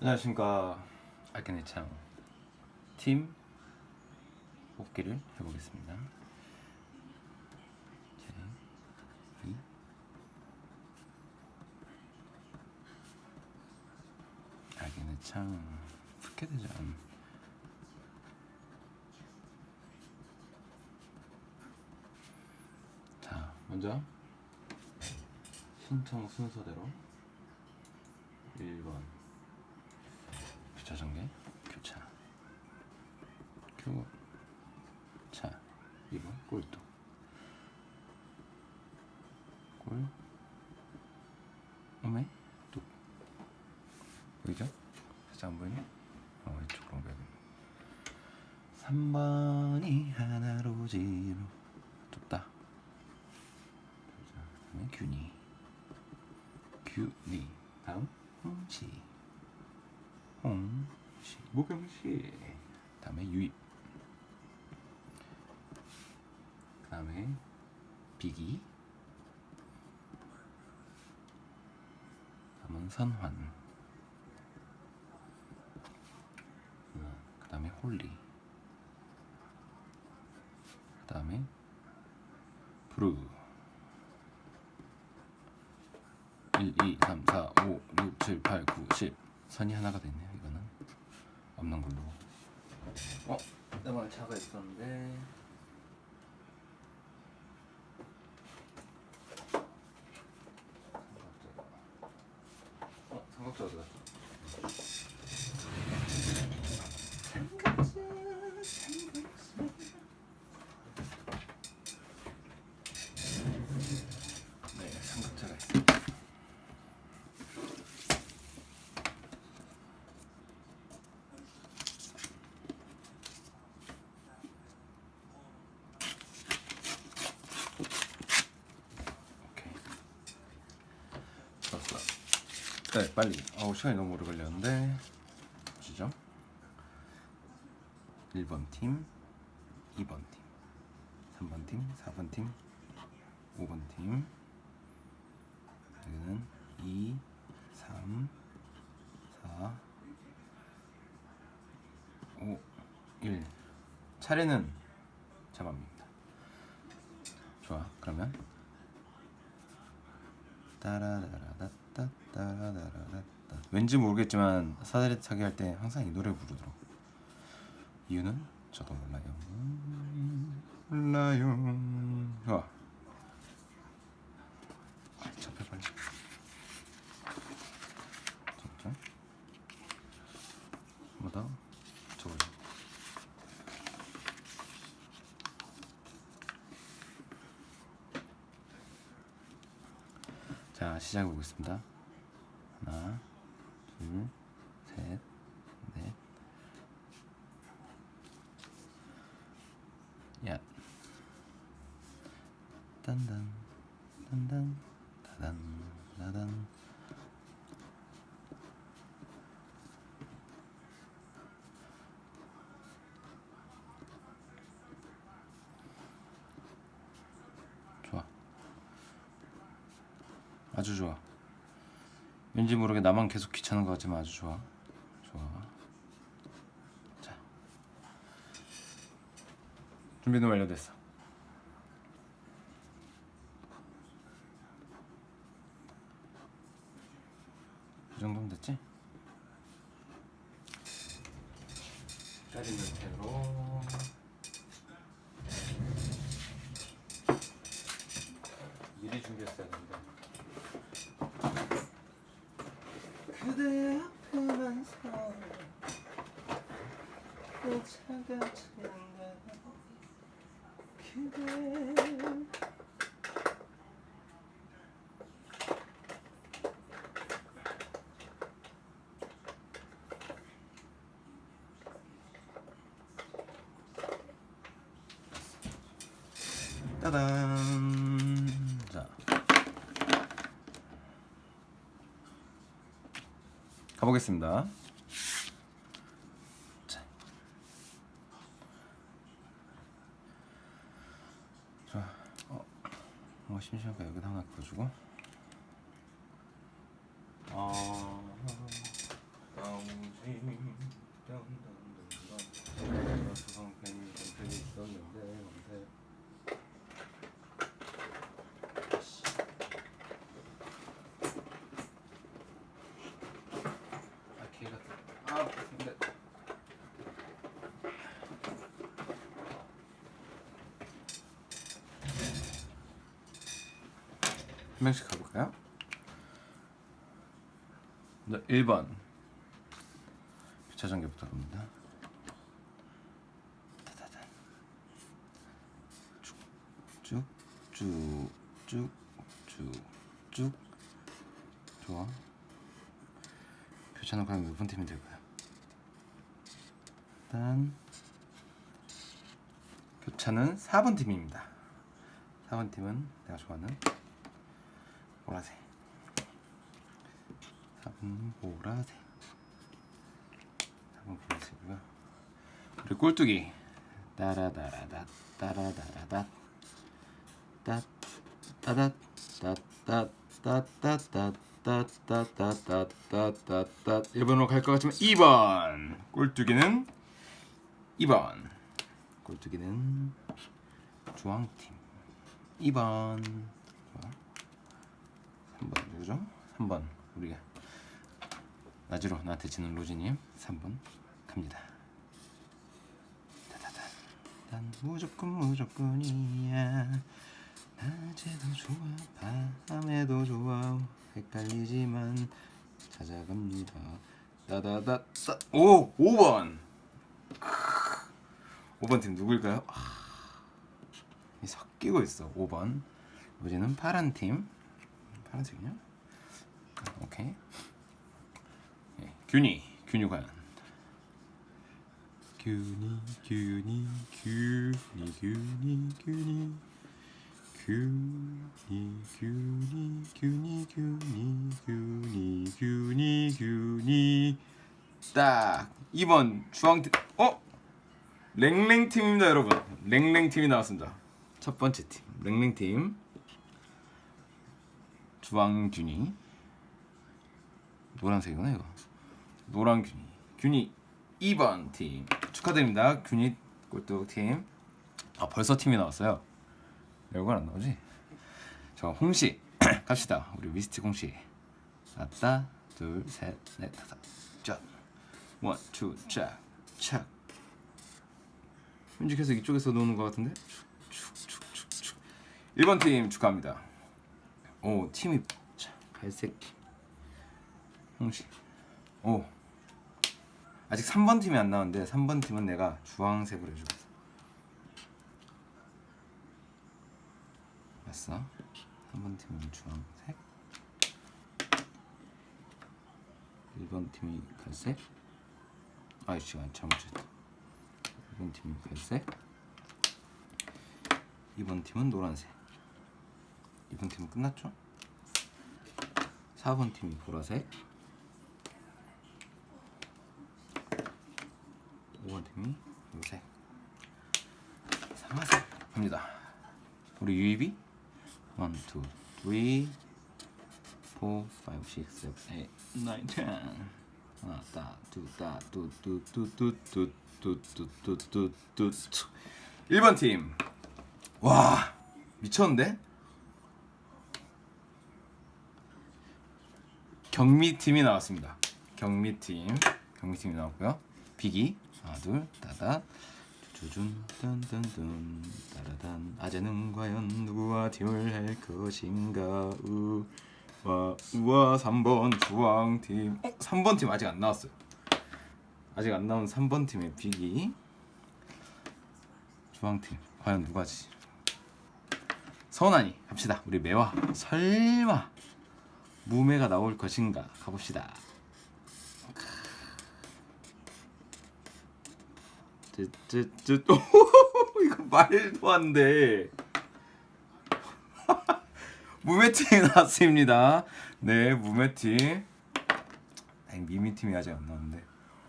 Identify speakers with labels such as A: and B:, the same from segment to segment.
A: 안녕하십니까. 알케네 창팀 뽑기를 해보겠습니다. 알케네 창 스케대전 자 먼저 신청 순서대로 1번. 부 자전개? 교차. 교차. 2번 꼴뚜 꼴. 오메 뚝 보이죠? 살짝 안 보이네? 어 이쪽으로 옮겨야겠네 3번이 하나로 지로 좁다. 자, 그다음에 균이. 균이. 다음 홍시 홍시 목욕시. 다음에 유입. 다음에 비기. 다음은 선환. 그 다음에 홀리. 그 다음에 브루. 1, 2, 3, 4, 5, 6, 7, 8, 9, 10 선이 하나가 됐네요 이거는 없는 걸로 어? 내말 차가 있었는데 어? 삼각자 어디 갔어? 네, 삼각자가 있습니다. 오케이. 좋았어. 네, 빨리. 어우, 시간이 너무 오래 걸렸는데. 보시죠. 1번 팀, 2번 팀, 3번 팀, 4번 팀, 5번 팀. 여기는 2, 3, 4, 5, 1. 차례는 자맘입니다. 좋아. 그러면 따라라라따 따라라라따 왠지 모르겠지만 사다리 타기 할 때 항상 이 노래 부르더라고. 이유는 저도 몰라요. 몰라요. 좋아. 아, 접해 빨리. 진짜? 한번더 적어줘. 자 시작해 보겠습니다. 하나, 둘, 셋, 넷. 야. 딴단, 딴단, 따단, 따단. 좋아. 아주 좋아. 왠지 모르게 나만 계속 귀찮은 것 같지만 아주 좋아. 좋아. 자. 준비는 완료됐어. 이 정도면 됐지? 때리는 대로 미리 준비했어야 된다. 그대 앞에만 서 그대 따단 자 가보겠습니다. 자. 자, 어, 뭐 심심하니까 여기다 하나 그어주고. 어, 다음 명씩 가볼까요? 네, 1번 주차 전개부터 갑니다. 따다단. 쭉쭉쭉쭉쭉쭉 좋아. 교차는 과연 몇번 팀이 될까요? 일단 교차는 4번 팀입니다. 4번 팀은 내가 좋아하는 보라색 4번 보라색 4번 보라색이고요 그리고 꼴뚜기 따라다라다 따라다라다 따따따따따따따따따따따따따따따 1번으로 갈 것 같지만 2번 꼴뚜기는 2번 꼴뚜기는 주황팀 2번 3번. 누구죠? 3번. 우리가 낮으로 나한테 지는 로지님 3번. 갑니다. 난 무조건 무조건이야. 낮에도 좋아 밤에도 좋아. 헷갈리지만 찾아갑니다. 따다다 따 오 5번. 5번 팀? 아, 이 섞이고 있어 5번. 로지는 파란 팀 파란색이냐? 오케이. 예, 균이, 균이 과연. 균이, 균이, 균이, 균이, 균이. 균이 균이 균이 균이 균이 균이 균이 딱 2번 주황 어? 랭랭팀입니다 여러분 랭랭팀이 나왔습니다 첫 번째 팀 랭랭팀 주황 균이. 노란색이구나 이거. 노란 균이. 균이 2번 팀. 축하드립니다. 균이 꼴뚜 팀아 벌써 팀이 나왔어요? 이건 안 나오지? 저 홍시 갑시다. 우리 미스틱 홍시 하나 둘셋넷 다섯. 쫙 원투 쫙착 왠지 계속 이쪽에서 노는 것 같은데? 축 축 축축 1번 팀 축하합니다 오 팀이 자, 갈색 홍시 오. 아직 3번 팀이 안 나왔는데 3번 팀은 내가 주황색으로 해주겠어. 맞어. 3번 팀은 주황색. 1번 팀이 갈색. 아이씨 잘못했다. 1번 팀이 갈색. 2번 팀은 노란색 2번 팀은 끝났죠? 4번 팀이 보라색 5번 팀이 요색 상아색 갑니다 우리 유입이 1, 2, 3 4, 5, 6, 7, 8, 9, 10 하나 따, 두 따, 두, 두, 두, 두, 두, 두, 두, 두, 두, 두, 두. 1번 팀. 와, 미쳤는데? 경미 팀이 나왔습니다. 경미 팀. 경미 팀이 나왔고요. 비기. 하나, 둘, 따다. 주준 딴딴딴 따라단 아재는 과연 누구와 팀을 할 것인가 우 와, 우와 3번 주황팀 어? 3번 팀 아직 안 나왔어요 아직 안 나온 3번 팀의 빅이 주황팀 과연 누가지 서운하니 갑시다 우리 매화 설마 무매가 나올 것인가 가봅시다 쯔쯔쯔 이거 말도 안 돼 무매팀이 나왔습니다. 네, 무매팀. 미미팀이 아직 안 나왔는데.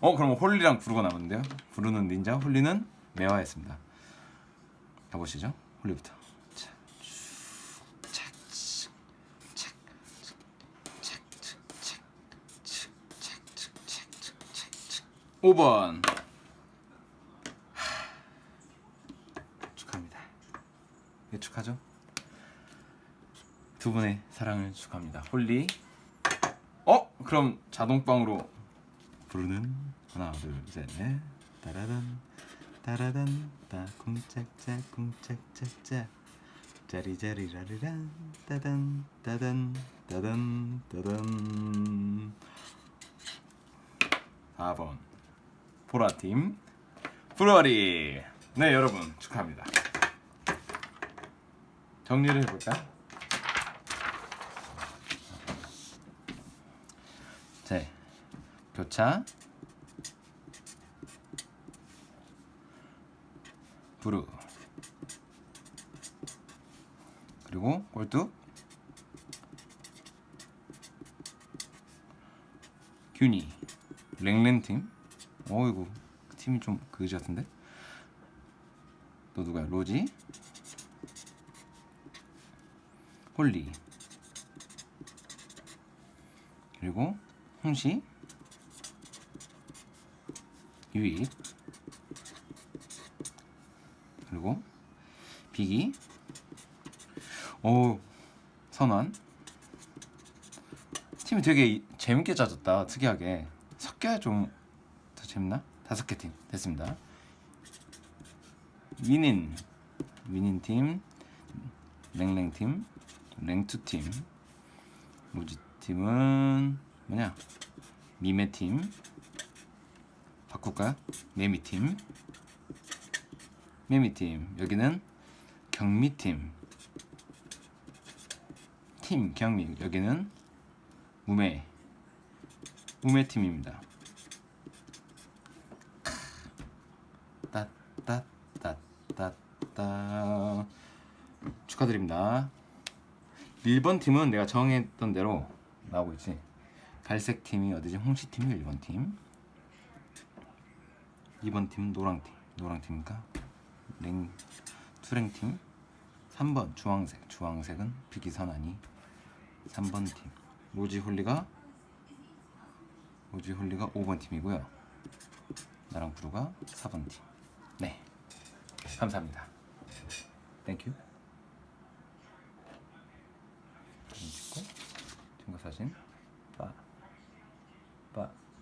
A: 어, 그럼 홀리랑 부르가 남았는데요? 부르는 닌자, 홀리는 매화했습니다. 가보시죠. 홀리부터. 자, 쭉, 착, 칙, 착, 칙, 착, 칙, 착, 칙, 착, 칙, 착, 칙, 착, 칙. 5번. 축하합니다. 왜 축하죠? 두 분의 사랑을 축하합니다. 홀리. 어? 그럼 자동방으로 부르는 하나 둘셋넷 따라단 따라단 따 쿵짝짝 쿵짝짝짝 짜리짜리라르란 따단 따단 따단 따단 4번 보라팀. 브루어리. 네 여러분 축하합니다. 정리를 해볼까? 자 교차. 브루 그리고 꼴뚝 균이. 랭랭팀 어이구 팀이 좀 그지 같은데? 또 누구야? 로지? 홀리. 그리고 홍시? 유익 그리고 비기. 오 선환. 팀이 되게 이- 재밌게 짜졌다 특이하게. 섞여야 좀 더 재밌나? 다섯 개 팀. 됐습니다. 위닌 위닌 팀 랭랭 팀 랭투 팀. 우지 팀은 뭐냐? 미메 팀. 바꿀까요? 매미 팀. 매미 팀. 여기는 경미 팀. 팀 경미. 여기는 우메. 우메 팀입니다. 따따따따따 축하드립니다. 1번 팀은 내가 정했던 대로 나오고 있지. 갈색 팀이 어디지? 홍시 팀이 1번 팀. 2번 팀은 노랑 팀. 노랑 팀인가? 랭 투랭 팀. 3번 주황색. 주황색은 비기선아니. 3번 팀. 로지 홀리가 로지 홀리가 5번 팀이고요. 나랑 부루가 4번 팀. 네. 감사합니다. 땡큐. 사진 찍고 증거 사진 빠 빠.